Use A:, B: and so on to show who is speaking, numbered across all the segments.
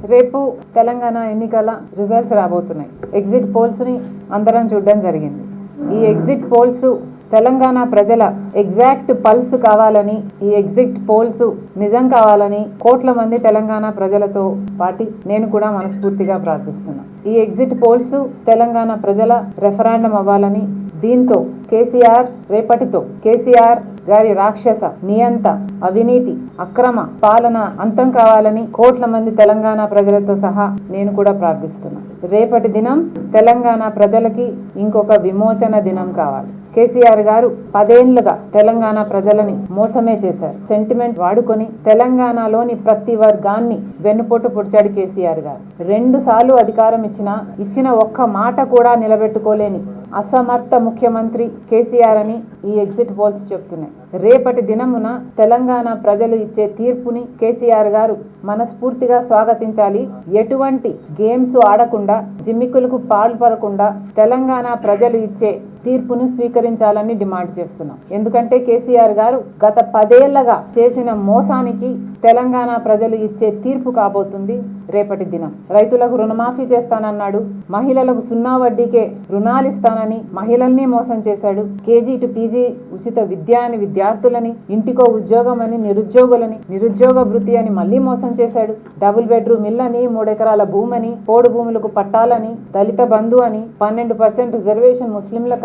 A: రేపు తెలంగాణ ఎన్నికల రిజల్ట్స్ రాబోతున్నాయి. ఎగ్జిట్ పోల్స్ని అందరం చూడడం జరిగింది. ఈ ఎగ్జిట్ పోల్స్ తెలంగాణ ప్రజల ఎగ్జాక్ట్ పల్స్ కావాలని ఈ ఎగ్జిట్ పోల్స్ నిజం కావాలని కోట్ల మంది తెలంగాణ ప్రజలతో పాటి నేను కూడా మనస్ఫూర్తిగా ప్రార్థిస్తున్నాను ఈ ఎగ్జిట్ పోల్స్ తెలంగాణ ప్రజల రెఫరాండం అవ్వాలని దీంతో కేసీఆర్ రేపటితో కేసీఆర్ గారి రాక్షస నియంత అవినీతి అక్రమ పాలన అంతం కావాలని కోట్ల మంది తెలంగాణ ప్రజలతో సహా నేను కూడా ప్రార్థిస్తున్నాను రేపటి దినం తెలంగాణ ప్రజలకి ఇంకొక విమోచన దినం కావాలి. కేసీఆర్ గారు పదేళ్ళుగా తెలంగాణ ప్రజలని మోసమే చేశారు. సెంటిమెంట్ వాడుకొని తెలంగాణలోని ప్రతి వర్గాన్ని వెన్నుపోటు పొడిచాడు కేసీఆర్ గారు. రెండు సార్లు అధికారం ఇచ్చిన ఇచ్చిన ఒక్క మాట కూడా నిలబెట్టుకోలేని అసమర్థ ముఖ్యమంత్రి కేసీఆర్ అని ఈ ఎగ్జిట్ పోల్స్ చెప్తున్నాయి. రేపటి దినమున తెలంగాణ ప్రజలు ఇచ్చే తీర్పుని కేసీఆర్ గారు మనస్ఫూర్తిగా స్వాగతించాలి. ఎటువంటి గేమ్స్ ఆడకుండా జిమ్మికులకు పాల్పడకుండా తెలంగాణ ప్రజలు ఇచ్చే తీర్పును స్వీకరించాలని డిమాండ్ చేస్తున్నాం. ఎందుకంటే కేసీఆర్ గారు గత పదేళ్ళగా చేసిన మోసానికి తెలంగాణ ప్రజలు ఇచ్చే తీర్పు కాబోతుంది రేపటి దినం. రైతులకు రుణమాఫీ చేస్తానన్నాడు. మహిళలకు సున్నా వడ్డీకే రుణాలు ఇస్తానని మహిళల్ని మోసం చేశాడు. కేజీ టు పీజీ ఉచిత విద్య అని విద్యార్థులని ఇంటికో ఉద్యోగం అని నిరుద్యోగులని నిరుద్యోగ వృత్తి అని మళ్ళీ మోసం చేశాడు. డబుల్ బెడ్రూమ్ ఇల్లని మూడెకరాల భూమని పోడు భూములకు పట్టాలని దళిత బంధు అని పన్నెండు పర్సెంట్ రిజర్వేషన్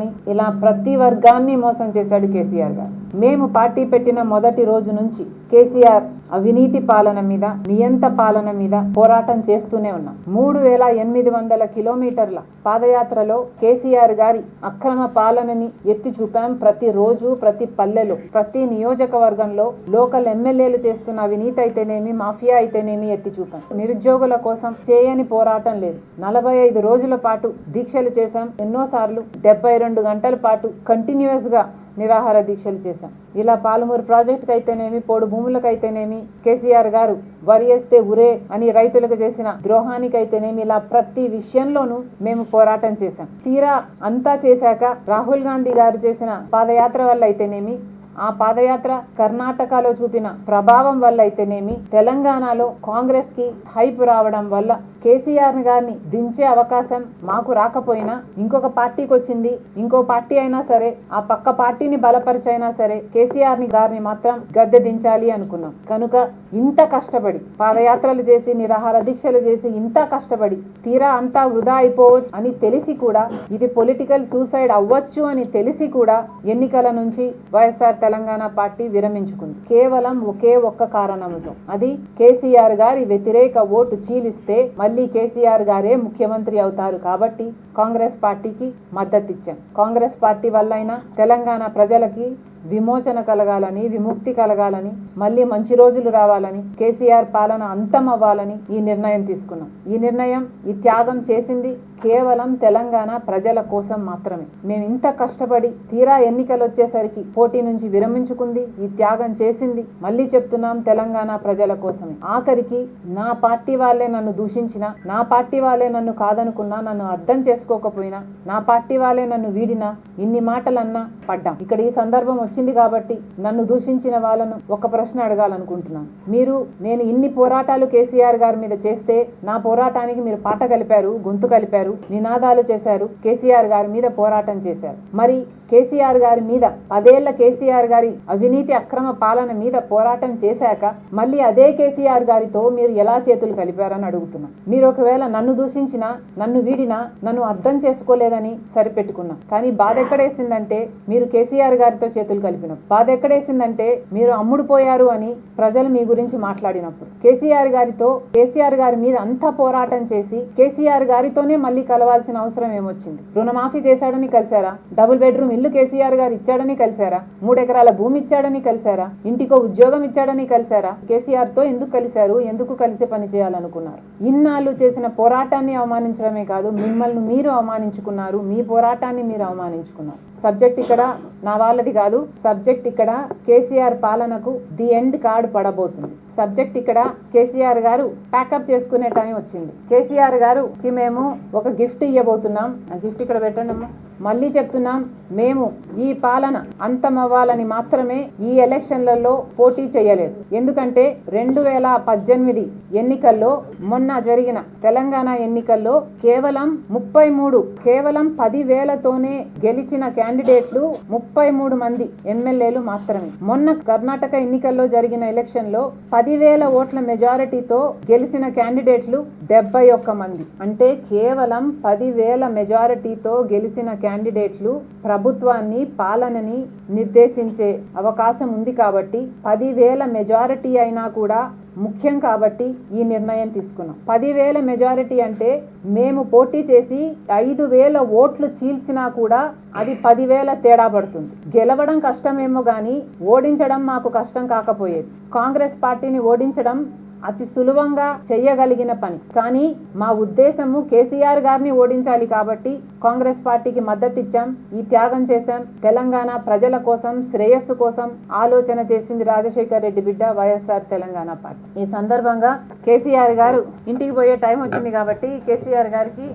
A: ముస్లింలకని ఇలా ప్రతి వర్గాన్ని మోసం చేశాడు కేసీఆర్ గారు. మేము పార్టీ పెట్టిన మొదటి రోజు నుంచి కేసీఆర్ అవినీతి పాలన మీద నియంత పాలన మీద పోరాటం చేస్తూనే ఉన్నాం. మూడు వేల ఎనిమిది వందల కిలోమీటర్ల పాదయాత్రలో కేసీఆర్ గారి అక్రమ పాలనని ఎత్తి చూపాం ప్రతి రోజు ప్రతి పల్లెలో ప్రతి నియోజకవర్గంలో. లోకల్ ఎమ్మెల్యేలు చేస్తున్న అవినీతి అయితేనేమి మాఫియా అయితేనేమి ఎత్తి చూపాం. నిరుద్యోగుల కోసం చేయని పోరాటం లేదు. నలభై ఐదు రోజుల పాటు దీక్షలు చేశాం. ఎన్నోసార్లు డెబ్బై రెండు గంటల పాటు కంటిన్యూస్గా నిరాహార దీక్షలు చేశాం. ఇలా పాలమూరు ప్రాజెక్టుకు అయితేనేమి పోడు భూములకు అయితేనేమి కేసీఆర్ గారు వరి వేస్తే ఉరే అని రైతులకు చేసిన ద్రోహానికి అయితేనేమి ఇలా ప్రతి విషయంలోనూ మేము పోరాటం చేశాం. తీరా అంతా చేశాక రాహుల్ గాంధీ గారు చేసిన పాదయాత్ర వల్ల అయితేనేమి ఆ పాదయాత్ర కర్ణాటకలో చూపిన ప్రభావం వల్ల అయితేనేమి తెలంగాణలో కాంగ్రెస్కి హైప్ రావడం వల్ల కేసీఆర్ గారిని దించే అవకాశం మాకు రాకపోయినా ఇంకొక పార్టీకి వచ్చింది ఇంకో పార్టీ అయినా సరే ఆ పక్క పార్టీని బలపరిచైనా సరే కేసీఆర్ని గారిని మాత్రం గద్దె దించాలి అనుకున్నాం. కనుక ఇంత కష్టపడి పాదయాత్రలు చేసి నిరాహార దీక్షలు చేసి ఇంత కష్టపడి తీరా అంతా వృధా అయిపోవచ్చు అని తెలిసి కూడా ఇది పొలిటికల్ సూసైడ్ అవ్వచ్చు అని తెలిసి కూడా ఎన్నికల నుంచి వైఎస్ఆర్ తెలంగాణ పార్టీ విరమించుకుంది. కేవలం ఒకే ఒక్క కారణంతో అది కేసీఆర్ గారి వ్యతిరేక ఓటు చీలిస్తే మళ్ళీ కేసీఆర్ గారే ముఖ్యమంత్రి అవుతారు కాబట్టి కాంగ్రెస్ పార్టీకి మద్దతిచ్చాం. కాంగ్రెస్ పార్టీ వల్లైనా తెలంగాణ ప్రజలకి విమోచన కలగాలని విముక్తి కలగాలని మళ్ళీ మంచి రోజులు రావాలని కేసీఆర్ పాలన అంతం అవ్వాలని ఈ నిర్ణయం తీసుకున్నాం. ఈ నిర్ణయం ఈ త్యాగం చేసింది కేవలం తెలంగాణ ప్రజల కోసం మాత్రమే. మేము ఇంత కష్టపడి తీరా ఎన్నికలు వచ్చేసరికి పోటీ నుంచి విరమించుకుంది ఈ త్యాగం చేసింది. మళ్ళీ చెప్తున్నాం తెలంగాణ ప్రజల కోసమే. ఆఖరికి నా పార్టీ వాళ్ళే నన్ను దూషించిన నా పార్టీ వాళ్ళే నన్ను కాదనుకున్నా నన్ను అర్థం చేసుకోకపోయినా నా పార్టీ వాళ్ళే నన్ను వీడినా ఇన్ని మాటలన్నా పడ్డాం. ఇక్కడ ఈ సందర్భం వచ్చింది కాబట్టి నన్ను దూషించిన వాళ్ళను ఒక ప్రశ్న అడగాలనుకుంటున్నాను. మీరు నేను ఇన్ని పోరాటాలు కేసీఆర్ గారి మీద చేస్తే నా పోరాటానికి మీరు పాట కలిపారు గొంతు కలిపారు నినాదాలు చేశారు కేసీఆర్ గారి మీద పోరాటం చేశారు. మరి కేసీఆర్ గారి మీద పదేళ్ళ కేసీఆర్ గారి అవినీతి అక్రమ పాలన మీద పోరాటం చేశాక మళ్ళీ అదే కేసీఆర్ గారితో మీరు ఎలా చేతులు కలిపారని అడుగుతున్నా. మీరు ఒకవేళ నన్ను దూషించినా నన్ను వీడినా నన్ను అర్థం చేసుకోలేదని సరిపెట్టుకున్నా. కానీ బాధ ఎక్కడేసిందంటే మీరు కేసీఆర్ గారితో చేతులు కలిపిన. బాధ ఎక్కడేసిందంటే మీరు అమ్ముడు పోయారు అని ప్రజలు మీ గురించి మాట్లాడినప్పుడు. కేసీఆర్ గారితో కేసీఆర్ గారి మీద అంత పోరాటం చేసి కేసీఆర్ గారితోనే మళ్ళీ కలవాల్సిన అవసరం ఏమొచ్చింది? రుణమాఫీ చేశాడని కలిశారా? డబుల్ బెడ్రూమ్ ఇల్లు కేసీఆర్ గారు ఇచ్చాడని కలిశారా? మూడెకరాల భూమి ఇచ్చాడని కలిశారా? ఇంటికో ఉద్యోగం ఇచ్చాడని కలిశారా? కేసీఆర్తో ఎందుకు కలిశారు? ఎందుకు కలిసి పని చేయాలనుకున్నారు? ఇన్నాళ్ళు చేసిన పోరాటాన్ని అవమానించడమే కాదు మిమ్మల్ని మీరు అవమానించుకున్నారు మీ పోరాటాన్ని మీరు అవమానించుకున్నారు. సబ్జెక్ట్ ఇక్కడ నా వాళ్ళది కాదు సబ్జెక్ట్ ఇక్కడ కేసీఆర్ పాలనకు ది ఎండ్ కార్డ్ పడబోతుంది. సబ్జెక్ట్ ఇక్కడ కేసీఆర్ గారు ప్యాకప్ చేసుకునే టైం వచ్చింది. కేసీఆర్ గారు కి మేము ఒక గిఫ్ట్ ఇవ్వబోతున్నాం ఆ గిఫ్ట్ ఇక్కడ పెట్టండి అమ్మా మళ్ళీ చెప్తున్నాం మేము ఈ పాలన అంతమవ్వాలని మాత్రమే ఈ ఎలక్షన్లలో పోటీ చేయలేదు. ఎందుకంటే రెండు వేల పద్దెనిమిది ఎన్నికల్లో మొన్న జరిగిన తెలంగాణ ఎన్నికల్లో కేవలం ముప్పై మూడు కేవలం పదివేలతోనే గెలిచిన క్యాండిడేట్లు ముప్పై మూడు మంది ఎమ్మెల్యేలు మాత్రమే. మొన్న కర్ణాటక ఎన్నికల్లో జరిగిన ఎలక్షన్లో పదివేల ఓట్ల మెజారిటీతో గెలిచిన క్యాండిడేట్లు డెబ్బై ఒక్క మంది. అంటే కేవలం పదివేల మెజారిటీతో గెలిచిన క్యాండిడేట్లు ప్రభుత్వాన్ని పాలనని నిర్దేశించే అవకాశం ఉంది కాబట్టి పదివేల మెజారిటీ అయినా కూడా ముఖ్యం కాబట్టి ఈ నిర్ణయం తీసుకున్నాం. పదివేల మెజారిటీ అంటే మేము పోటీ చేసి ఐదు వేల ఓట్లు చీల్చినా కూడా అది పదివేల తేడా పడుతుంది. గెలవడం కష్టమేమో కానీ ఓడించడం మాకు కష్టం కాకపోయేది. కాంగ్రెస్ పార్టీని ఓడించడం అతి సులభంగా చేయగలిగిన పని. కానీ మా ఉద్దేశము కేసీఆర్ గారిని ఓడించాలి కాబట్టి కాంగ్రెస్ పార్టీకి మద్దతు ఇచ్చాం ఈ త్యాగం చేశాం. తెలంగాణ ప్రజల కోసం శ్రేయస్సు కోసం ఆలోచన చేసింది రాజశేఖర్ రెడ్డి బిడ్డ వైఎస్ఆర్ తెలంగాణ పార్టీ. ఈ సందర్భంగా కేసీఆర్ గారు ఇంటికి పోయే టైం వచ్చింది కాబట్టి కేసీఆర్ గారికి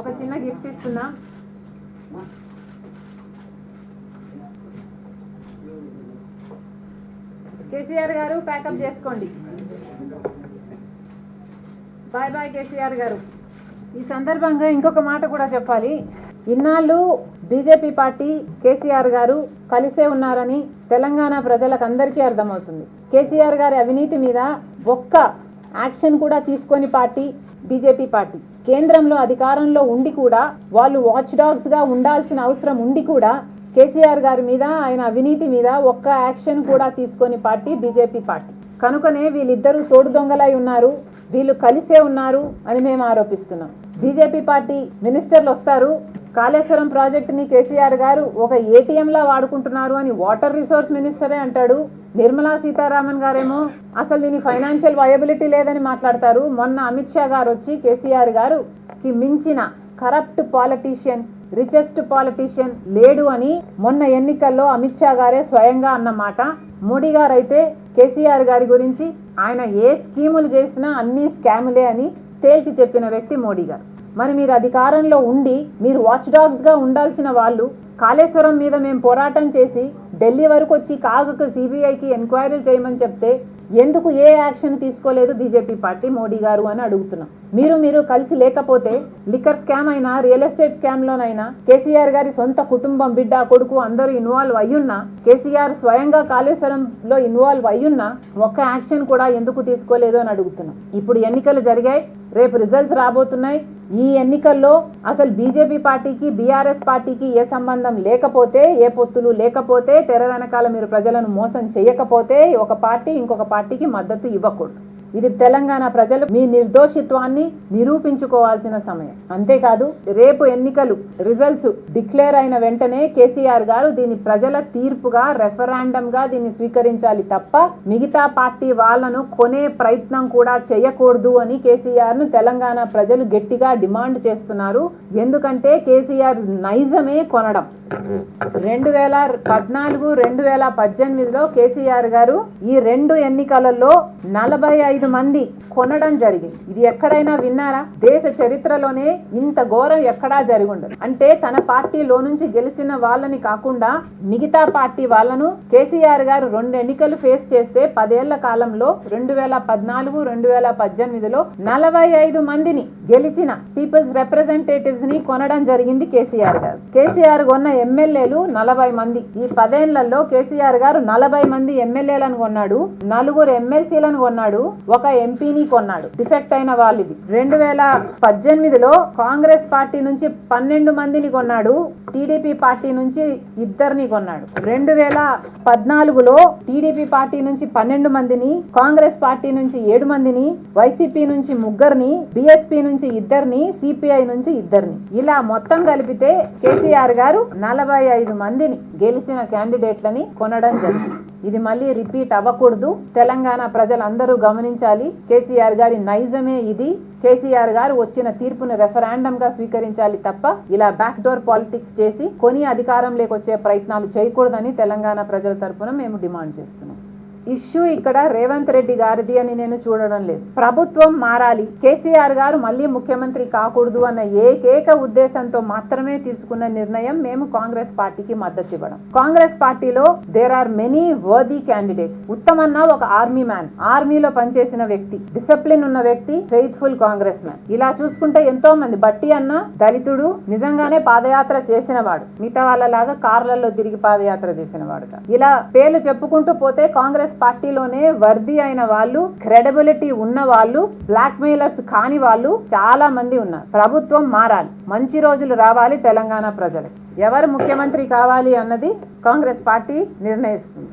A: ఒక చిన్న గిఫ్ట్ ఇస్తున్నాం. కేసీఆర్ గారు ప్యాకప్ చేసుకోండి. బాయ్ బాయ్ కేసీఆర్ గారు. ఈ సందర్భంగా ఇంకొక మాట కూడా చెప్పాలి. ఇన్నాళ్ళు బీజేపీ పార్టీ కేసీఆర్ గారు కలిసే ఉన్నారని తెలంగాణ ప్రజలకు అందరికీ అర్థమవుతుంది. కేసీఆర్ గారి అవినీతి మీద ఒక్క యాక్షన్ కూడా తీసుకొని పార్టీ బీజేపీ పార్టీ. కేంద్రంలో అధికారంలో ఉండి కూడా వాళ్ళు వాచ్ డాగ్స్గా ఉండాల్సిన అవసరం ఉండి కూడా కేసీఆర్ గారి మీద ఆయన అవినీతి మీద ఒక్క యాక్షన్ కూడా తీసుకొని పార్టీ బీజేపీ పార్టీ. కనుకనే వీళ్ళిద్దరూ తోడు దొంగలై ఉన్నారు వీళ్ళు కలిసే ఉన్నారు అని మేము ఆరోపిస్తున్నాం. బీజేపీ పార్టీ మినిస్టర్లు వస్తారు కాళేశ్వరం ప్రాజెక్టుని కేసీఆర్ గారు ఒక ఏటీఎంలా వాడుకుంటున్నారు అని వాటర్ రిసోర్స్ మినిస్టరే అంటాడు. నిర్మలా సీతారామన్ గారేమో అసలు దీని ఫైనాన్షియల్ వయబిలిటీ లేదని మాట్లాడతారు. మొన్న అమిత్ షా గారు వచ్చి కేసీఆర్ గారు కి మించిన కరప్ట్ పాలిటీషియన్ రిచెస్ట్ పాలిటీషియన్ లేడు అని మొన్న ఎన్నికల్లో అమిత్ షా గారే స్వయంగా అన్నమాట మోడీ గారు అయితే కేసీఆర్ గారి గురించి ఆయన ఏ స్కీములు చేసినా అన్ని స్కాములే అని తేల్చి చెప్పిన వ్యక్తి మోడీ గారు. మరి మీరు అధికారంలో ఉండి మీరు వాచ్ డాగ్స్గా ఉండాల్సిన వాళ్ళు కాళేశ్వరం మీద మేము పోరాటం చేసి ఢిల్లీ వరకు వచ్చి కాగుకు సిబిఐకి ఎంక్వైరీలు చేయమని చెప్తే ఎందుకు ఏ యాక్షన్ తీసుకోలేదు బీజేపీ పార్టీ మోడీ గారు అని అడుగుతున్నాం. మీరు మీరు కలిసి లేకపోతే లిక్కర్ స్కామ్ అయినా రియల్ ఎస్టేట్ స్కామ్ లోనైనా కేసీఆర్ గారి సొంత కుటుంబం బిడ్డ కొడుకు అందరూ ఇన్వాల్వ్ అయ్యున్నా కేసీఆర్ స్వయంగా కాళేశ్వరంలో ఇన్వాల్వ్ అయ్యున్నా ఒక్క యాక్షన్ కూడా ఎందుకు తీసుకోలేదు అని అడుగుతున్నాం. ఇప్పుడు ఎన్నికలు జరిగాయి రేపు రిజల్ట్స్ రాబోతున్నాయి ఈ ఎన్నికల్లో అసలు బీజేపీ పార్టీకి బీఆర్ఎస్ పార్టీకి ఏ సంబంధం లేకపోతే ఏ పొత్తులు లేకపోతే తెర వెనకాల మీరు ప్రజలను మోసం చేయకపోతే ఒక పార్టీ ఇంకొక పార్టీకి మద్దతు ఇవ్వకూడదు. ఇది తెలంగాణ ప్రజలు మీ నిర్దోషిత్వాన్ని నిరూపించుకోవాల్సిన సమయం. అంతేకాదు రేపు ఎన్నికలు రిజల్ట్స్ డిక్లేర్ అయిన వెంటనే కేసీఆర్ గారు దీని ప్రజల తీర్పుగా రెఫరాండం గా దీన్ని స్వీకరించాలి తప్ప మిగతా పార్టీ వాళ్ళను కొనే ప్రయత్నం కూడా చేయకూడదు అని కేసీఆర్ను తెలంగాణ ప్రజలు గట్టిగా డిమాండ్ చేస్తున్నారు. ఎందుకంటే కేసీఆర్ నైజమే కొనడం. రెండు వేల పద్నాలుగు రెండు వేల పద్దెనిమిదిలో కేసీఆర్ గారు ఈ రెండు ఎన్నికలలో నలభై ఐదు మంది కొనడం జరిగింది. ఇది ఎక్కడైనా విన్నారా? దేశ చరిత్రలోనే ఇంత ఘోరం ఎక్కడా జరిగి ఉండదు. అంటే తన పార్టీలో నుంచి గెలిచిన వాళ్ళని కాకుండా మిగతా పార్టీ వాళ్ళను కేసీఆర్ గారు రెండు ఎన్నికలు ఫేస్ చేస్తే పదేళ్ళ కాలంలో రెండు వేల పద్నాలుగు రెండు వేల పద్దెనిమిదిలో నలభై ఐదు మందిని గెలిచిన పీపుల్స్ రిప్రజెంటేటివ్స్ని కొనడం జరిగింది కేసీఆర్ గారు. కేసీఆర్ కొన్న ఎమ్మెల్యేలు నలభై మంది. ఈ పదేళ్ళలో కేసీఆర్ గారు నలభై మంది ఎమ్మెల్యేలను కొన్నాడు. నలుగురు ఎమ్మెల్సీలను కొన్నాడు. ఒక ఎంపీని కొన్నాడు. డిఫెక్ట్ అయిన వాళ్ళది. రెండు వేల పద్దెనిమిదిలో కాంగ్రెస్ పార్టీ నుంచి పన్నెండు మందిని కొన్నాడు. టీడీపీ పార్టీ నుంచి ఇద్దరిని కొన్నాడు. రెండు వేల పద్నాలుగులో టీడీపీ పార్టీ నుంచి పన్నెండు మందిని కాంగ్రెస్ పార్టీ నుంచి ఏడు మందిని వైసీపీ నుంచి ముగ్గురిని బీఎస్పీ నుంచి ఇద్దరిని సిపిఐ నుంచి ఇద్దరిని. ఇలా మొత్తం కలిపితే కేసీఆర్ గారు నలభై ఐదు మందిని గెలిచిన క్యాండిడేట్లని కొనడం జరిగింది. ఇది మళ్ళీ రిపీట్ అవ్వకూడదు. తెలంగాణ ప్రజలందరూ గమనించాలి. కేసీఆర్ గారి నైజమే ఇది. కేసీఆర్ గారు వచ్చిన తీర్పును రెఫరాండం గా స్వీకరించాలి తప్ప ఇలా బ్యాక్ డోర్ పాలిటిక్స్ చేసి కొని అధికారంలోకి వచ్చే ప్రయత్నాలు చేయకూడదని తెలంగాణ ప్రజల తరపున మేము డిమాండ్ చేస్తున్నాం. ఇష్యూ ఇక్కడ రేవంత్ రెడ్డి గారిది అని నేను చూడడం లేదు. ప్రభుత్వం మారాలి. కేసీఆర్ గారు మళ్ళీ ముఖ్యమంత్రి కాకూడదు అన్న ఏకైక ఉద్దేశంతో మాత్రమే తీసుకున్న నిర్ణయం మేము కాంగ్రెస్ పార్టీకి మద్దతు ఇవ్వడం. కాంగ్రెస్ పార్టీలో there are many worthy candidates ఉత్తమన్న ఒక ఆర్మీ మ్యాన్ ఆర్మీలో పనిచేసిన వ్యక్తి. డిసిప్లిన్ ఉన్న వ్యక్తి. ఫెయిత్ఫుల్ కాంగ్రెస్ మ్యాన్ ఇలా చూసుకుంటే ఎంతో మంది. బట్టి అన్న దళితుడు నిజంగానే పాదయాత్ర చేసిన వాడు మిగతా వాళ్ళలాగా కార్లలో తిరిగి పాదయాత్ర చేసిన వాడు ఇలా పేర్లు చెప్పుకుంటూ పోతే కాంగ్రెస్ కాంగ్రెస్ పార్టీలోనే వర్ది అయిన వాళ్ళు క్రెడిబిలిటీ ఉన్న వాళ్ళు బ్లాక్ మెయిలర్స్ కాని వాళ్ళు చాలా మంది ఉన్నారు. ప్రభుత్వం మారాలి. మంచి రోజులు రావాలి తెలంగాణ ప్రజలకు. ఎవరు ముఖ్యమంత్రి కావాలి అన్నది కాంగ్రెస్ పార్టీ నిర్ణయిస్తుంది.